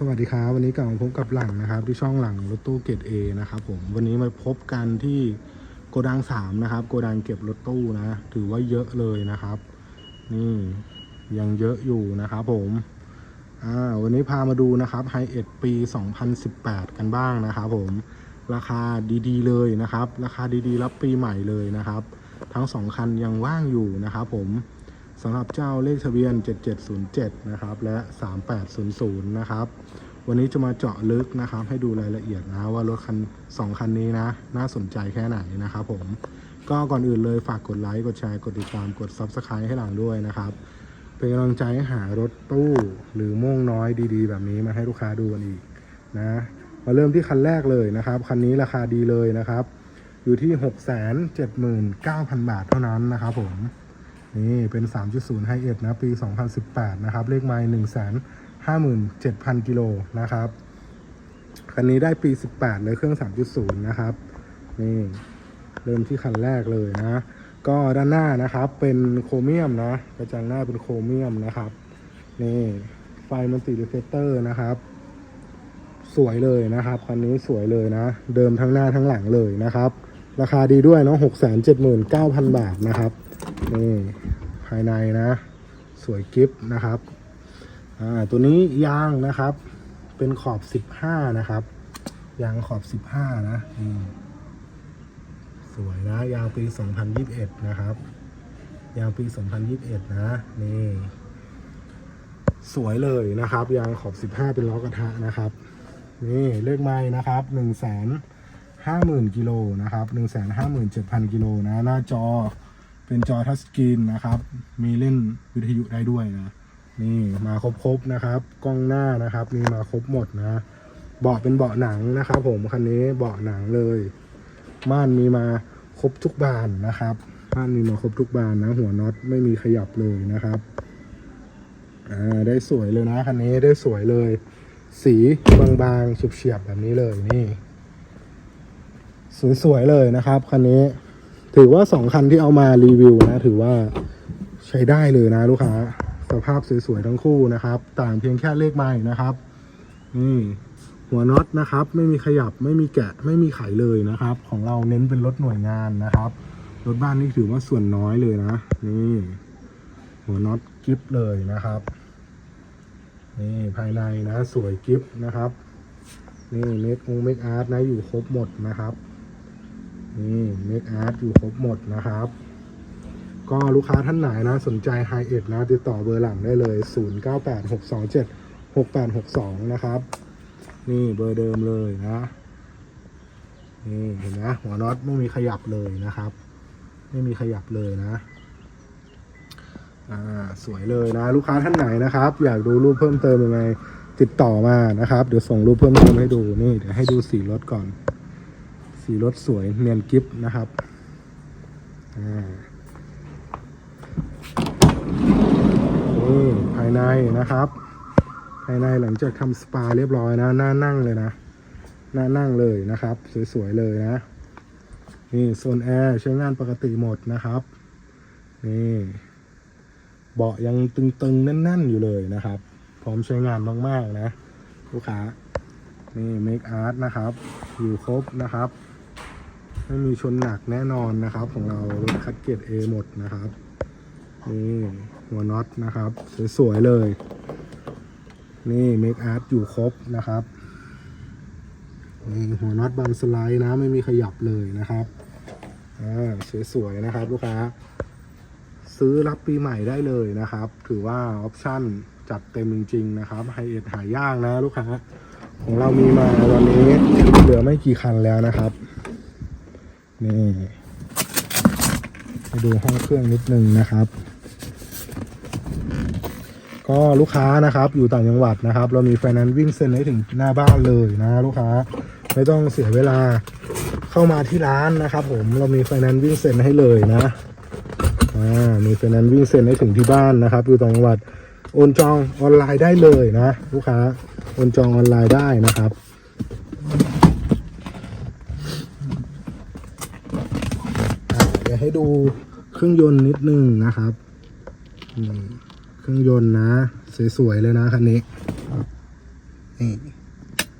สวัสดีครับวันนี้กลับมาพบกับหลังนะครับ ที่ช่องหลังรถตู้เกรดเอนะครับผมวันนี้มาพบกันที่โกดังสามนะครับ โกดังเก็บรถตู้นะ ถือว่าเยอะเลยนะครับ นี่ยังเยอะอยู่นะครับผมอ่าวันนี้พามาดูนะครับไฮเอ็ดปี 2018 กันบ้างนะครับผมราคาดีๆ เลยนะครับ ราคาดีๆ รับปีใหม่เลยนะครับ ทั้งสองคันยังว่างอยู่นะครับผมำหรับเจ้าเลขทะเบียน 7707 นะครับ และ 3800 นะครับ วันนี้จะมาเจาะลึกนะครับ ให้ดูรายละเอียดนะว่ารถคัน 2 คันนี้นะ น่าสนใจแค่ไหนนะครับผม ก็ก่อนอื่นเลยฝากกดไลค์ กดแชร์ กดติดตาม กด Subscribe ให้หลังด้วยนะครับ เป็นกำลังใจให้หารถตู้หรือม่วงน้อยดีๆ แบบนี้มาให้ลูกค้าดูกันอีกนะ มาเริ่มที่คันแรกเลยนะครับ คันนี้ราคาดีเลยนะครับ อยู่ที่ 679,000 บาทเท่านั้นนะครับผม นี่เป็น 3.0 High 1นะ ปี 2018 นะครับ เลขไมล์157,000 กิโลนะครับ คันนี้ได้ปี 18 เลยเครื่อง 3.0 นะครับ นี่เริ่มที่คันแรกเลยนะ ก็ด้านหน้านะครับเป็นโครเมียมนะ กระจังหน้าเป็นโครเมียมนะครับ นี่ไฟมันติรีเฟเตอร์นะครับ สวยเลยนะครับคันนี้สวยเลยนะ เดิมทั้งหน้าทั้งหลังเลยนะครับ ราคาดีด้วยเนาะ679,000บาทนะครับ นี่ภายในนะ สวยกิฟต์นะครับอ่าตัวนี้ยางนะครับ เป็นขอบ 15 นะครับ ยางขอบ 15 นะนี่สวยนะ ยางปี 2021 นะครับ ยางปี 2021 นะ นี่ สวยเลยนะครับ ยางขอบ 15 เป็นล้อกระทะนะครับ นี่เลขไม้นะครับ 1 5 0 0 0 0 กิโลนะครับ 1 5 7 0 0 0 กิโลนะ หน้าจอ เป็นจอทัชสกรีนนะครับ มีเล่นวิทยุได้ด้วยนะ นี่มาครบๆนะครับ กล้องหน้านะครับ มีมาครบหมดนะเบาะเป็นเบาะหนังนะครับ ผมคันนี้เบาะหนังเลย ม่านมีมาครบทุกบานนะครับม่านมีมาครบทุกบานนะ หัวน็อตไม่มีขยับเลยนะครับอ่าได้สวยเลยนะคันนี้ได้สวยเลย สีบางๆเฉียบๆแบบนี้เลยนี่ สวยๆเลยนะครับคันนี้ ถือว่าสองคันที่เอามารีวิวนะ ถือว่าใช้ได้เลยนะ ลูกค้า สภาพสวยๆทั้งคู่นะครับ ต่างเพียงแค่เลขไม้นะครับนี่หัวน็อตนะครับ ไม่มีขยับไม่มีแกะไม่มีไขเลยนะครับ ของเราเน้นเป็นรถหน่วยงานนะครับรถบ้านนี่ถือว่าส่วนน้อยเลยนะ นี่หัวน็อตกิฟเลยนะครับ นี่ภายในนะ สวยกิฟนะครับ นี่เมคองเมคอาร์ตนะอยู่ครบหมดนะครับ นี่เมคอาร์ตอยู่ครบหมดนะครับ ก็ลูกค้าท่านไหนนะสนใจไฮเอ็ดนะ ติดต่อเบอร์หลังได้เลย 0986276862 นะครับ นี่เบอร์เดิมเลยนะ นี่เห็นไหมหัวน็อตไม่มีขยับเลยนะครับ ไม่มีขยับเลยนะอ่าสวยเลยนะ ลูกค้าท่านไหนนะครับ อยากดูรูปเพิ่มเติมยังไงติดต่อมานะครับ เดี๋ยวส่งรูปเพิ่มเติมให้ดูนี่เดี๋ยวให้ดูสีรถก่อน สีรถสวยเนียนกิฟนะครับนี่ภายในนะครับ ภายในหลังจากทำสปาเรียบร้อยนะหน้านั่งเลยนะหน้านั่งเลยนะครับ สวยๆเลยนะ นี่โซนแอร์ใช้งานปกติหมดนะครับ นี่เบาะยังตึงๆแน่นๆอยู่เลยนะครับ พร้อมใช้งานมากๆนะ ลูกค้านี่เมคอาร์ตนะครับ อยู่ครบนะครับ ไม่มีชนหนักแน่นอนนะครับ ของเรารถคัดเกรดเอหมดนะครับนี่หัวน็อตนะครับ สวยๆเลย นี่เมคอาร์ตอยู่ครบนะครับนี่หัวน็อตบันสไลด์นะ ไม่มีขยับเลยนะครับอ่าสวยๆนะครับ ลูกค้า ซื้อรับปีใหม่ได้เลยนะครับ ถือว่าออปชั่นจัดเต็มจริงๆนะครับไฮเอ็ดหายากนะ ลูกค้า ของเรามีมาวันนี้เหลือไม่กี่คันแล้วนะครับ นี่ไปดูห้องเครื่องนิดนึงนะครับ ก็ลูกค้านะครับอยู่ต่างจังหวัดนะครับ เรามีไฟแนนซ์วิ่งเซ็นให้ถึงหน้าบ้านเลยนะลูกค้าไม่ต้องเสียเวลาเข้ามาที่ร้านนะครับ ผมเรามีไฟแนนซ์วิ่งเซ็นให้เลยนะอ่ามีไฟแนนซ์วิ่งเซ็นให้ถึงที่บ้านนะครับ อยู่ต่างจังหวัดโอนจองออนไลน์ได้เลยนะ ลูกค้าโอนจองออนไลน์ได้นะครับ อ่าเดี๋ ยวให้ดูเครื่องยนต์นิดนึงนะครับนี่เครื่องยนต์นะ สวยๆเลยนะคันนี้นี่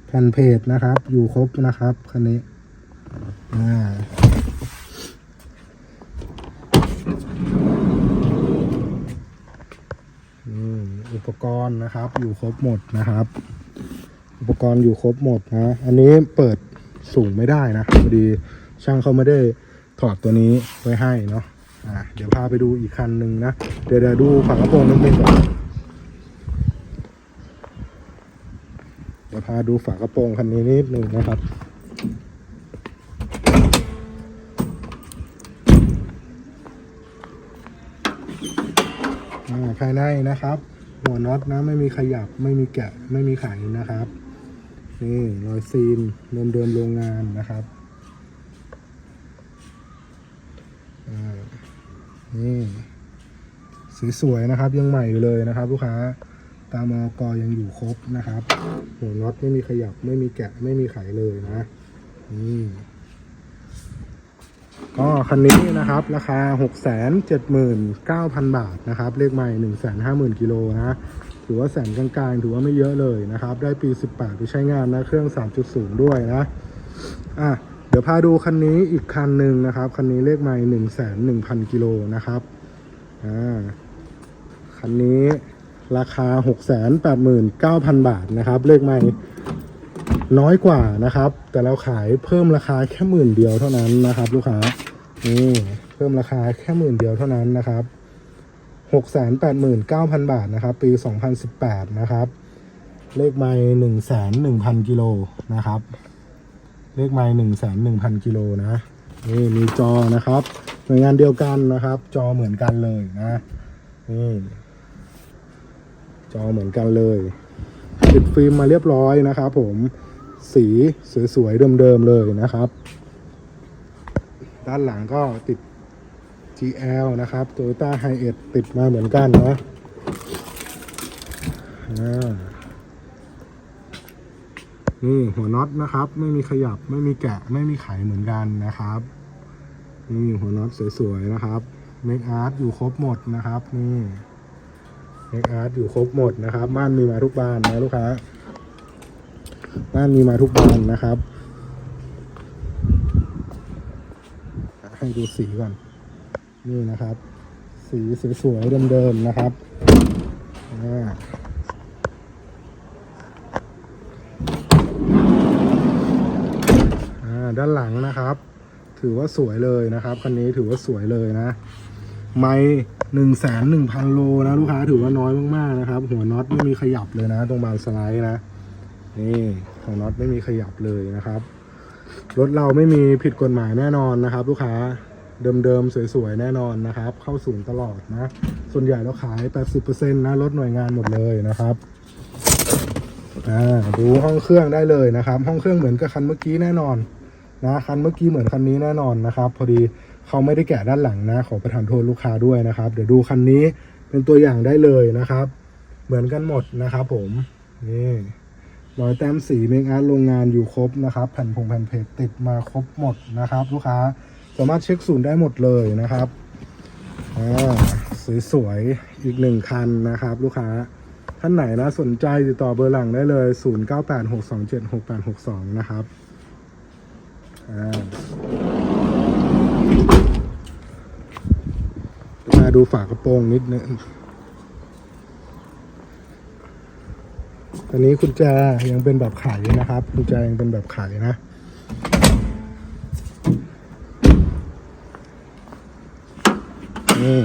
แผ่นเพจนะครับ อยู่ครบนะครับคันนี้อ่าอุปกรณ์นะครับ อยู่ครบหมดนะครับ อุปกรณ์อยู่ครบหมดนะ อันนี้เปิดสูงไม่ได้นะพอดีช่างเขาไม่ได้ ถอดตัวนี้ไว้ให้เนาะอ่าเดี๋ยวพาไปดูอีกคันหนึ่งนะ เดี๋ยวเดี๋ยวดูฝากระโปรงนิดนึงก่อนเดี๋ยวพาดูฝากระโปรงคันนี้นิดหนึ่งนะครับอ่าภายในนะครับ หัวน็อตนะไม่มีขยับไม่มีแกะไม่มีไขนะครับ นี่รอยซีนเดิมเดิมโรงงานนะครับอ่า นี่สวยๆนะครับ ยังใหม่อยู่เลยนะครับ ลูกค้า ตามอกอยังอยู่ครบนะครับ หัวน็อตไม่มีขยับไม่มีแกะไม่มีไขเลยนะนี่ก็คันนี้นะครับ ราคา 679,000 บาทนะครับ เลขใหม่ 150,000กิโลนะถือว่าแสนกลางๆถือว่าไม่เยอะเลยนะครับ ได้ปี 18ไปใช้งานนะ เครื่อง 3.0 ด้วยนะ อะ ดี๋ยวพาดูคันนี้อีกคันหนึ่งนะครับ คันนี้เลขใหม่101,000กิโลนะครับอ่าคันนี้ราคา689,000บาทนะครับ เลขใหม่น้อยกว่านะครับ แต่เราขายเพิ่มราคาแค่หมื่นเดียวเท่านั้นนะครับ ลูกค้านี่เพิ่มราคาแค่หมื่นเดียวเท่านั้นนะครับ689,000บาทนะครับ ปี2018นสิบแปดนะครับ เลขไม้1,100,000กิโลนะครับ เลขไม้1,100,000กิโลนะนี่มีจอนะครับหน่วยงานเดียวกันนะครับ จอเหมือนกันเลยนะนี่จอเหมือนกันเลยติดฟิล์มมาเรียบร้อยนะครับ ผมสีสวยๆเดิมๆเลยนะครับ ด้านหลังก็ติด GL นะครับ Toyota h i g h e ติดมาเหมือนกันนะอ่า นี่หัวน็อตนะครับ ไม่มีขยับไม่มีแกะไม่มีไขเหมือนกันนะครับนี่หัวน็อตสวยๆนะครับเมคอาร์ตอยู่ครบหมดนะครับ นี่เมคอาร์ตอยู่ครบหมดนะครับม่านมีมาทุกบ้านนะลูกค้าม่านมีมาทุกบ้านนะครับ ให้ดูสีก่อน นี่นะครับ สีสวยๆเดิมๆนะครับอ่าอ่า ด้านหลังนะครับ ถือว่าสวยเลยนะครับคันนี้ถือว่าสวยเลยนะ ไม่หนึ่งแสนหนึ่งพันโลนะลูกค้าถือว่าน้อยมากๆนะครับ หัวน็อตไม่มีขยับเลยนะ ตรงบานสไลด์นะ นี่หัวน็อตไม่มีขยับเลยนะครับรถเราไม่มีผิดกฎหมายแน่นอนนะครับ ลูกค้าเดิมๆสวยๆแน่นอนนะครับ เข้าศูนย์ตลอดนะ ส่วนใหญ่เราขาย 80%นะรถหน่วยงานหมดเลยนะครับอ่าดูห้องเครื่องได้เลยนะครับ ห้องเครื่องเหมือนกับคันเมื่อกี้แน่นอน นะคันเมื่อกี้เหมือนคันนี้แน่นอนนะครับ พอดีเขาไม่ได้แกะด้านหลังนะ ขอประทานโทษลูกค้าด้วยนะครับ เดี๋ยวดูคันนี้เป็นตัวอย่างได้เลยนะครับ เหมือนกันหมดนะครับ ผมนี่รอยแต้มสีเมคอาร์โรงงานอยู่ครบนะครับ แผ่นพงแผ่นเพจติดมาครบหมดนะครับ ลูกค้าสามารถเช็คศูนย์ได้หมดเลยนะครับอ่าสวยๆอีกหนึ่งคันนะครับ ลูกค้าท่านไหนนะสนใจติดต่อเบอร์หลังได้เลย 0986276862 นะครับ มาดูฝากระโปรงนิดนึงอันนี้กุญแจยังเป็นแบบไขนะครับกุญแจยังเป็นแบบไขนะนี่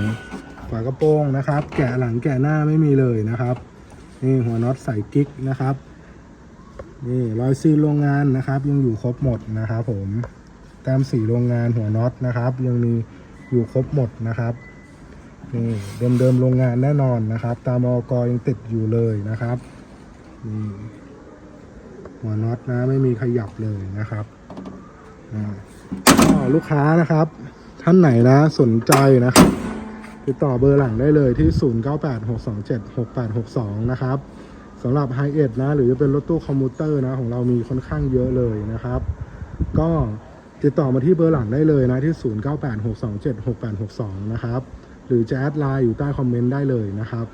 ฝากระโปรงนะครับ แกะหลังแกะหน้าไม่มีเลยนะครับ นี่หัวน็อตใส่กิ๊กนะครับ นี่รอยซีโรงงานนะครับ ยังอยู่ครบหมดนะครับผมแต้มสีโรงงานหัวน็อตนะครับ ยังมีอยู่ครบหมดนะครับนี่เดิมๆโรงงานแน่นอนนะครับ ตามอกยังติดอยู่เลยนะครับนี่หัวน็อตนะไม่มีขยับเลยนะครับอ่าก็ลูกค้านะครับ ท่านไหนนะสนใจนะครับ ติดต่อเบอร์หลังได้เลยที่ 0986276862 นะครับ สำหรับไฮเอ d นะ หรือจะเป็นรถตู้คอมมูเตอร์นะ ของเรามีค่อนข้างเยอะเลยนะครับ ก็ติดต่อมาที่เบอร์หลังได้เลยนะ ที่ 0986276862 นะครับ หรือจะแอดไลน์อยู่ใต้คอมเมนต์ได้เลยนะครับ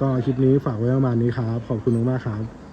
ก็คลิปนี้ฝากไว้ประมาณนี้ครับ ขอบคุณมากๆครับ